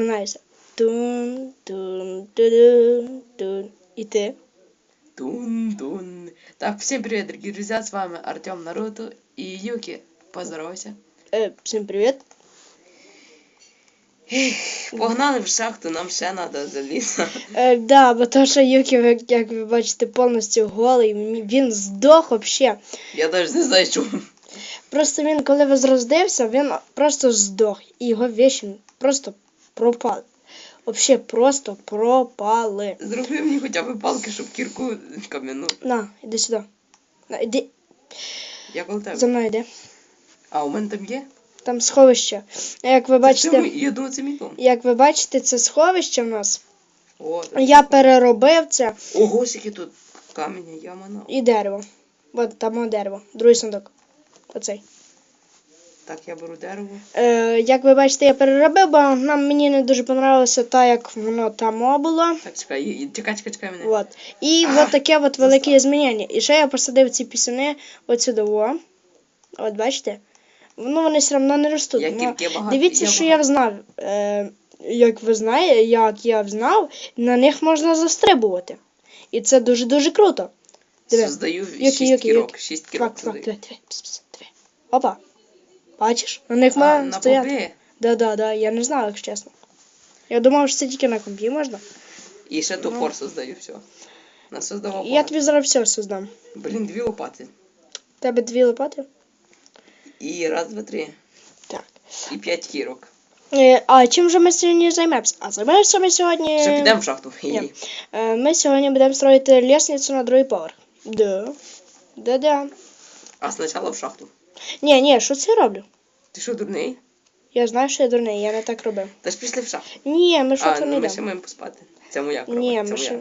Минайся. Тун, тун, тун, тун. І ти? Тун-тун. Так, всем привет, дорогие друзья, с вами Артем Наруто и Юки. Поздоровайся. Е, всім привіт. Погнали в шахту, нам ще треба залізти. Е, да, бо то, що Юкі, ви- як ви бачите, повністю голий, він здох вообще. Я навіть не знаю, чому. Просто він, коли возродився, він просто здох. І його вещи просто пропали. Вообще просто пропали. Зроби мені хоча б палки, щоб кірку кам'яну. На, іди сюди. На, іди, Як у тебе? за мною йди. А, у мене там є? Там сховище. Як ви Це бачите, мій- я думаю, це мій дом. як ви бачите, це сховище в нас. О, так. Я переробив це Ого, скільки тут каменя, яма на. і дерево. От там о дерево. Другий сундук. Оцей. Так, я беру дерево. Е, як ви бачите, я переробив, бо нам мені не дуже понравилося так, як воно там було. Так, чекай, чекай, чекай, чекай мене. Вот. І А, от таке от велике змінення. І ще я посадив ці пісюни от сюди. О. От бачите? Ну вони все одно не ростуть. Я кільки багато. дивіться, що я знав. Е, як ви знаєте, як я знав, на них можна застрибувати. І це дуже-дуже круто. Диви. Создаю 6 кірок. 6 кірок Так, так, диви, диви, пс, пс, диви. Опа. Бачиш? На них А, на стояти. попі. Да, да, да, я не знав, якщо чесно. Я думав, що це тільки на компі можна. І ще Ну. топор создаю, все. Насоздавав Я тобі зараз все создам. Блін, дві лопати. Тебе дві лопати? І раз, два, три. Так. І п'ять кірок. Е, а чим же ми сьогодні займемося? А займемося ми сьогодні. Що підемо в шахту? Ні. Е, Ми сьогодні будемо строїти лестницю на другий поверх. Да. Да-да. А спочатку в шахту. Ні, ні, що це я роблю? Ти що, дурний? Я знаю, що я дурний, я не так робив. Та ж пішли в шахту. Ні, ми що а, це ну не ми йдемо. ще маємо поспати. Це моя кровать, Ні, це ми моя. ще.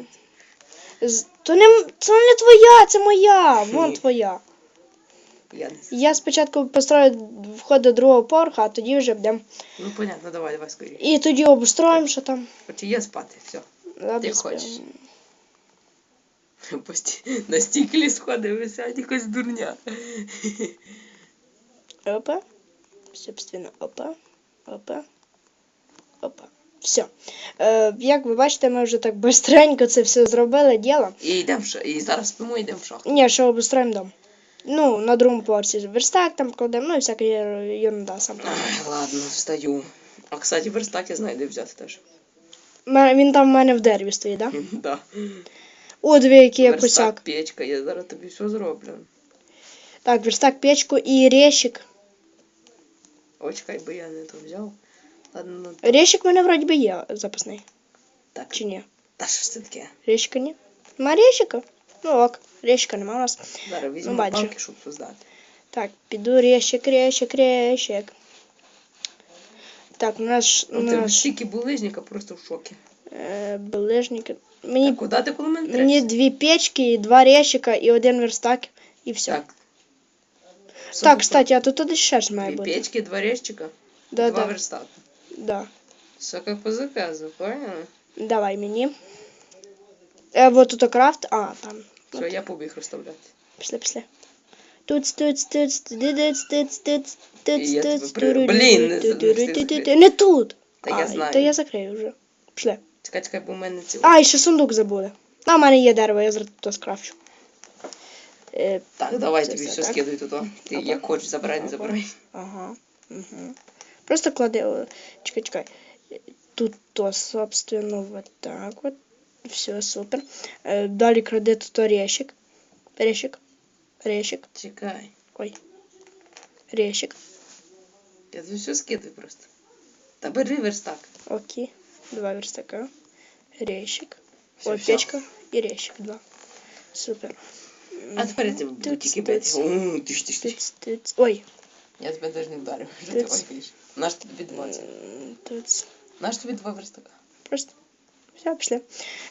З- То не, м- це не твоя, це моя. Вон Ні. твоя. Я не. Я спочатку построю вход до другого поверха, а тоді вже будемо. Ну, понятно, давай, давай скоріше. І тоді обустроїмо, що там. Хоче я спати, все. Ладно, хочеш. спимо. Пості... На стіклі сходи висять якась дурня. Опа. Собственно, опа. Опа. Опа. Все. Е, як ви бачите, ми вже так бистренько це все зробили діло. І йдемо в шахту. І зараз спимо, йдемо в шахту. Ні, ще обустроїмо дом. Ну, на другому поверсі верстак там кладемо, ну і всяка є- ерунда сам. Ай, ладно, встаю. А, кстати, верстак я знаю, де взяти теж. Ме- Він там в мене в дереві стоїть, да? Да. О, дві, який я Верстак, косяк. печка, я зараз тобі все зроблю. Так, верстак, печку і рещик. О, чекай, бо я не то взяв. Ладно, ну Рещик в мене вроді би є запасний. так. Чи ні? Та що ж це таке? Рещика ні? Нема рещика? Ну ок, рещика нема у нас. Зараз візьму Ну, щоб создати. Так, піду рещик, рещик, рещик. Так, наш, Ну, ти наш стільки булижника просто в шокі. е, булижник. А Мені, куди ти коли мене мені дві печки, два рещика і один верстак, і все. Так, Так. Кстати, а тут тут ще ж має бути. печки, два Да, два да, верстака. да. Все как по заказу, понял? Давай мені. Е, вот тут крафт. А, там. Все, я побіг розставляти. Пішли, пішли. Туц, туц, туц, тиц, тиц, І я тиц, тебе при- туруру, Блін. Не тут. Та я знаю. Та я закрию вже. Пішли. Чекай, чекай, бо в мене ці. А, і ще сундук забули. А, в мене є дерево, я зараз тут скрафчу. Е, Так, давай Це тобі все, все так? скидаю туди. Ти як хочеш, забирай, не Ага. забирай. ага. Угу. Просто клади. Чекай, чекай. Тут то, собственно, вот так вот. Все, супер. Е, Далі клади тут орешек. Орешек. Орешек. Чекай. Ой. Орешек. Я тобі все скидаю просто. Та бери верстак. Окей. Два верстака. Рещик. Все, Ой, все. печка і рещик. Два. Супер. А тепер я тільки бити. Ой. Я тебе навіть не вдарив. Що ти вайфаєш? Наш тобі 20. М, Тут Наш тобі два верстака. просто. Все, пішли.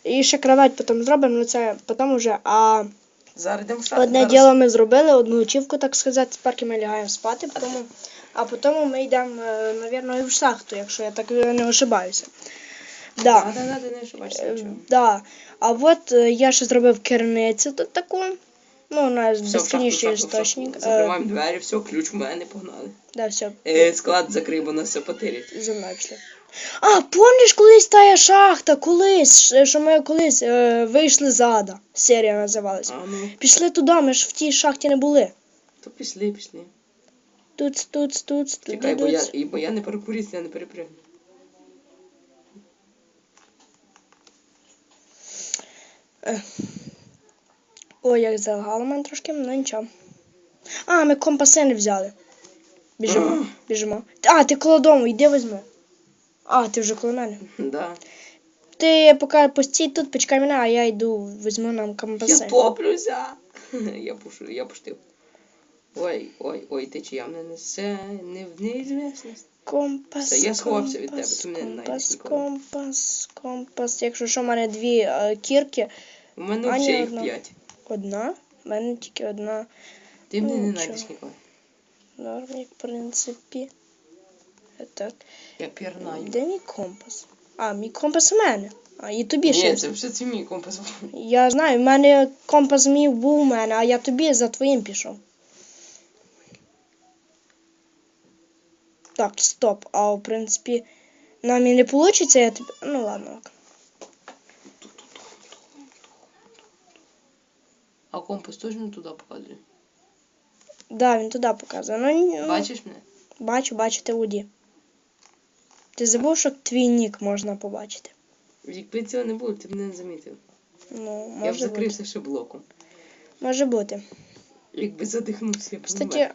І ще кровать потім зробимо, ну це потім вже. А Зараз йдемо в одне діло ми зробили, одну очівку, так сказати, тепер ми лягаємо спати, потім, а потім ми йдемо, і в шахту, якщо я так не ошибаюся. Да. Да, да, да, ти не ошибаєшся. Да. А от я ще зробив керницю тут таку. Ну, у нас Все, в шахту, шахту, істочник. Е, Закриваємо двері, все, ключ в мене, погнали. Да, все, Е, склад закрий, бо нас все потерять. за мною пішли. А, помніш колись тая шахта, колись, що ми колись е, вийшли з ада. Серія називалася. А ну, Пішли туди, ми ж в тій шахті не були. то пішли, пішли. Тут, тут, тут, тут, Чекай, бо я, і- бо я не перекурюсь, я не перепрягну. Ой, як залагало мене трошки, ну нічого. А, ми компаси не взяли. Біжимо, біжимо. А, ти коло дому, йди візьми. А, ти вже коло мене. Да. Ти поки постій тут, почекай мене, а я йду візьму нам компаси. Я топлюся. Я пушу, я пуштив. Ой, ой, ой, ти чи я мене несе не в неізвісність. Компас. Все, я сховався від тебе, компас, ти мене не компас, ніколи. компас, компас. Якщо що, в мене дві е, кірки. У мене вже їх одна. п'ять. Одна, в мене тільки одна. Ти мене не Нічого. знайдеш ніколи. Нормі, в принципі. Так. Я пірнаю. Де мій компас? А, мій компас у мене. А, і тобі ще. Ні, це вже це мій компас. Я знаю, в мене компас мій був у мене, а я тобі за твоїм пішов. Так, стоп. А в принципі, нам і не вийде, я тобі. Ну ладно. ок. А компас точно туди показує. Да, він туди показує. Ну, Бачиш мене? бачу, бачу, ти воді. Ти забув, що твій нік можна побачити. Якби цього не було, ти б не замітив. Ну, я б може бути. закрився ще блоком. Може бути. Якби задихнувся, я б Кстати.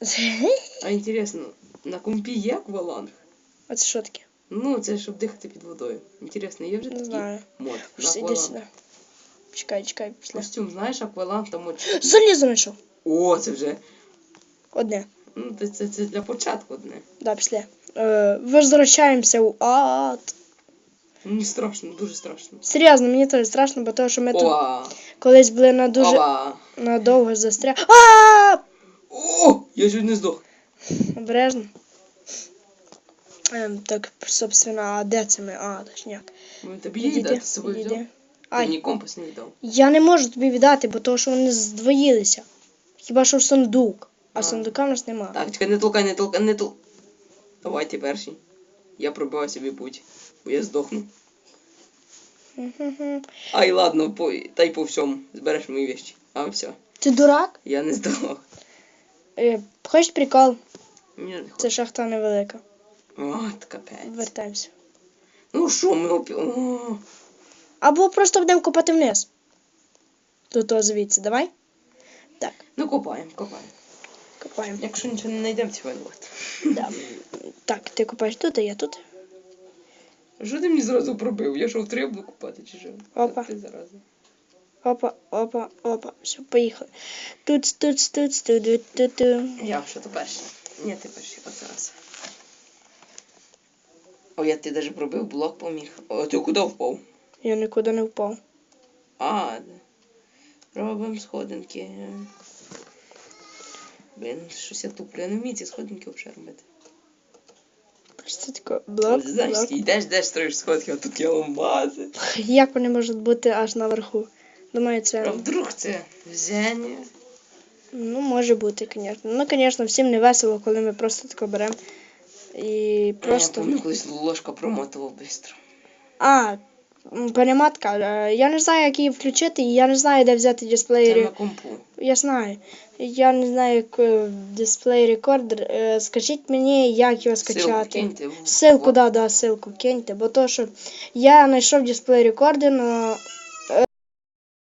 А інтересно, на компі є акваланг? оце що таке? Ну, це щоб дихати під водою. Інтересно, є вже Не знаю. мод. на Іди сюди. Чекай, чекай, після. Костюм, знаєш, акваланг там от... Залізо знайшов. О, це вже. Одне. Ну, це, це, це для початку одне. Да, після. Е, возвращаємося у ад. Мені страшно, дуже страшно. Серйозно, мені теж страшно, бо того, що ми тут Ова! колись були на дуже Ова! надовго застря. А! О! Я чуть не здох. Обережно. Ем, так, собственно, а де це ми? А, точняк. Ну, Тобі дати з собою взяв? Ай, мені компас не віддав. я не можу тобі віддати, бо того, що вони здвоїлися. Хіба що в сундук. А А. сундука в нас нема. Так, чекай, не толкай, не толкай, не толкай. Давай ти перший. Я пробиваю собі путь. Бо я здохну. Мгм. Ай, ладно, по, та й по всьому. Збереш мої вещі. А, все. Ти дурак? Я не здох. Е, хочеш прикол? Ні, не Це шахта невелика. От, капець. Вертаємося. Ну що, ми опі... О, Або просто будемо копати вниз. Тут о, звідси, давай. Так, Ну, копаємо, копаємо. копаємо. Якщо нічого не знайдемо, це винувати. Да. Так, ти копаєш тут, а я тут. Що ти мені зразу пробив? Я що в три буду купати чи що? Опа. Ти зараза. Опа, опа, опа. Все, поїхали. Тут, тут, тут, тут, тут, тут, тут. Я що то перший. Ні, ти перший, от зараз. О, я ти навіть пробив, блок поміг. О, ти куди впав? Я нікуди не впав. А, робимо сходинки. Блін, щось я туплю. Я не вмію ці сходинки взагалі робити. Просто тако блок, Знаєш, блок. йдеш, йдеш, строїш сходки, а тут є ламази. Як вони можуть бути аж наверху? Думаю, А вдруг це взяння? Ну, може бути, звісно. Ну, звісно, всім не весело, коли ми просто тако беремо. І Я просто. пам'ятаю, колись ложка промотував швидко. А, м, перемотка. Е, Я не знаю, як її включити, і я не знаю, де взяти дисплей. Це ре- на компу. Я знаю. Я не знаю, як е, дисплей рекордер. Е, Скажіть мені, як його Ссылку скачати. киньте в- Ссылку, Вот. да, да, ссылку киньте, бо то, що я знайшов дисплей рекордер, но